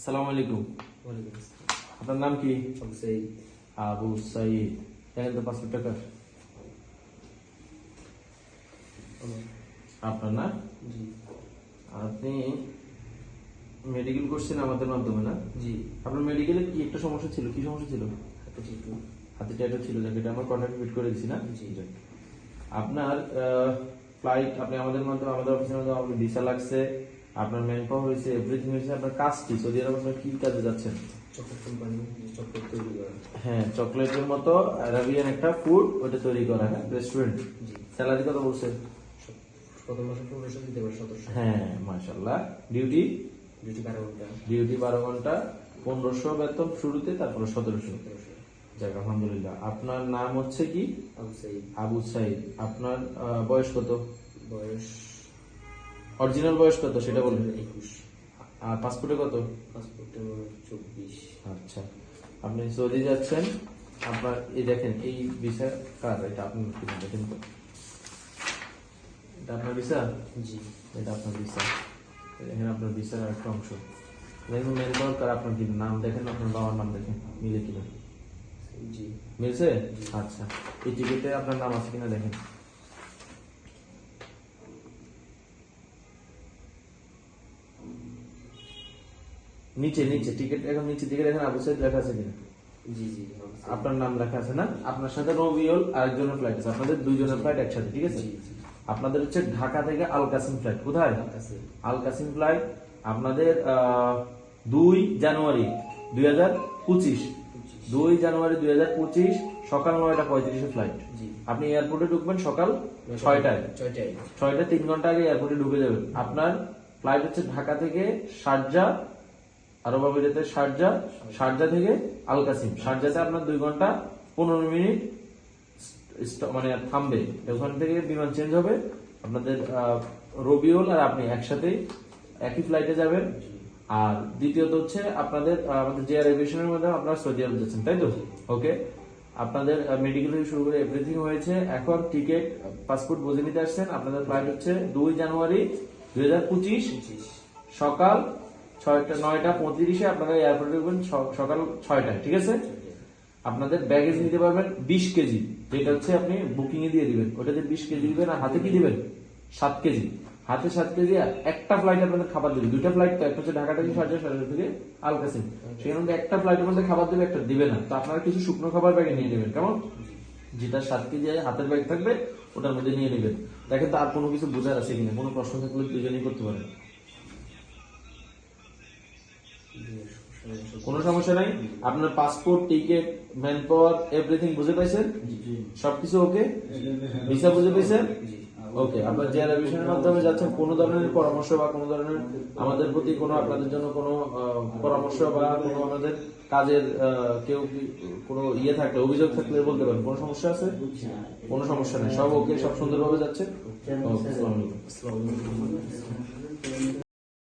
আসসালামু আলাইকুম। আপনার নাম কি? আবু সাইদ। দেখেন তো পাসপোর্ট টাকা আপনার না? জি। আপনি মেডিকেল করছেন আমাদের মাধ্যমে না? জি। আপনার মেডিকেলে কি একটা সমস্যা ছিল? কি সমস্যা ছিল? হাতে ট্যাটু ছিল যাকে এটা আমরা কন্ট্যাক্ট ফিট করে দিচ্ছি না? জি। আপনার ফ্লাইট আপনি আমাদের মাধ্যমে আমাদের অফিসের মাধ্যমে আপনার ভিসা লাগছে। আপনার ম্যান পাওয়ার হয়েছে এভরিথিং হয়েছে আপনার কাজ কি সৌদি আরব আপনার কি কাজে যাচ্ছেন? হ্যাঁ চকলেটের মতো অ্যারাবিয়ান একটা ফুড ওটা তৈরি করা হ্যাঁ? রেস্টুরেন্ট স্যালারি কত বলছে? কত মাসে পনেরোশো দিতে হ্যাঁ মাশাল্লাহ ডিউটি ডিউটি বারো ঘণ্টা। ডিউটি বারো ঘণ্টা পনেরোশো বেতন শুরুতে তারপরে সতেরোশো। যাক আলহামদুলিল্লাহ। আপনার নাম হচ্ছে কি? আবু সাইদ। আবু সাইদ। আপনার বয়স কত? বয়স অরিজিনাল বয়স কত সেটা বলুন। আর পাসপোর্টে কত? পাসপোর্টে চব্বিশ। আচ্ছা। আপনি সৌদি যাচ্ছেন আপনার এই দেখেন এই ভিসা কার? এটা আপনি কি দেখেন তো। এটা আপনার ভিসা জি। এটা আপনার ভিসা দেখেন আপনার ভিসার একটা অংশ। দেখুন মেন পাওয়ার কার আপনার কি? নাম দেখেন আপনার বাবার নাম দেখেন মিলে কিনা। জি। মিলছে? আচ্ছা। এই টিকিটে আপনার নাম আছে কিনা দেখেন। নিচে নিচে টিকিট এখন নিচে দিকে দেখেন আবু সাইদ লেখা আছে কিনা? জি জি আপনার নাম লেখা আছে না? আপনার সাথে রবিউল আরেকজনের ফ্লাইট আছে। আপনাদের দুইজনের ফ্লাইট একসাথে ঠিক আছে? আপনাদের হচ্ছে ঢাকা থেকে আল কাসিম ফ্লাইট কোথায়? আল কাসিম। ফ্লাইট আপনাদের দুই জানুয়ারি দুই হাজার পঁচিশ। দুই জানুয়ারি দুই হাজার পঁচিশ সকাল নয়টা পঁয়ত্রিশে ফ্লাইট আপনি এয়ারপোর্টে ঢুকবেন সকাল ছয়টায়। ছয়টায়। ছয়টা তিন ঘণ্টা আগে এয়ারপোর্টে ঢুকে যাবেন। আপনার ফ্লাইট হচ্ছে ঢাকা থেকে শারজা আরব আমিরাতের শারজা শারজা থেকে আল কাসিম শারজাতে আপনার দুই ঘণ্টা, পনেরো মিনিট মানে থামবে। ওখান থেকে বিমান চেঞ্জ হবে। আপনাদের রবিউল আর আপনি একসাথেই একই ফ্লাইটে যাবেন। আর দ্বিতীয়ত হচ্ছে আপনাদের আমাদের যে এভিয়েশনের মধ্যে আপনারা সৌদি আরব যাচ্ছেন, তাই তো? ওকে আপনাদের মেডিকেল থেকে শুরু করে এভরিথিং হয়েছে। এখন টিকিট পাসপোর্ট বুঝে নিতে আসছেন। আপনাদের ফ্লাইট হচ্ছে দুই জানুয়ারি দুই সকাল ছয়টা, নয়টা পঁয়ত্রিশে আপনারা এয়ারপোর্টে ঢুকবেন সকাল ছয়টায়, ঠিক আছে? আপনাদের ব্যাগেজ নিতে পারবেন বিশ কেজি, যেটা হচ্ছে আপনি বুকিং এ দিয়ে দিবেন। ওটাতে বিশ কেজি দিবেন আর হাতে কি দিবেন? সাত কেজি। হাতে সাত কেজি একটা ফ্লাইট আপনাদের খাবার দেবে। দুইটা ফ্লাইট তো, একটা হচ্ছে ঢাকা থেকে সার্জা সার্জা থেকে আলকাসিম। সেখানে মধ্যে একটা ফ্লাইটের মধ্যে খাবার দেবে, একটা দিবে না। তো আপনারা কিছু শুকনো খাবার ব্যাগে নিয়ে নেবেন, কেমন? যেটা সাত কেজি হাতের ব্যাগ থাকবে, ওটার মধ্যে নিয়ে নেবেন। দেখেন তো আর কোনো কিছু বোঝার আছে কিনা? কোনো প্রশ্ন থাকলে দুজনেই করতে পারেন। কোনো সমস্যা নাই। আপনার passport ticket man power everything বুঝে পাইছেন? সবকিছু ওকে ভিসা বুঝে পাইছেন? ওকে আপনার যে রেভিশনের মাধ্যমে যাচ্ছেন কোনো ধরনের পরামর্শ বা কোনো ধরনের আমাদের প্রতি কোনো আপনাদের জন্য কোনো পরামর্শ বা কোনো আমাদের কাজের কেউ কোনো ইয়ে থাকলে অভিযোগ থাকলে বলতে পারেন। কোনো সমস্যা আছে? কোনো সমস্যা নেই। সব ওকে সব সুন্দরভাবে যাচ্ছে?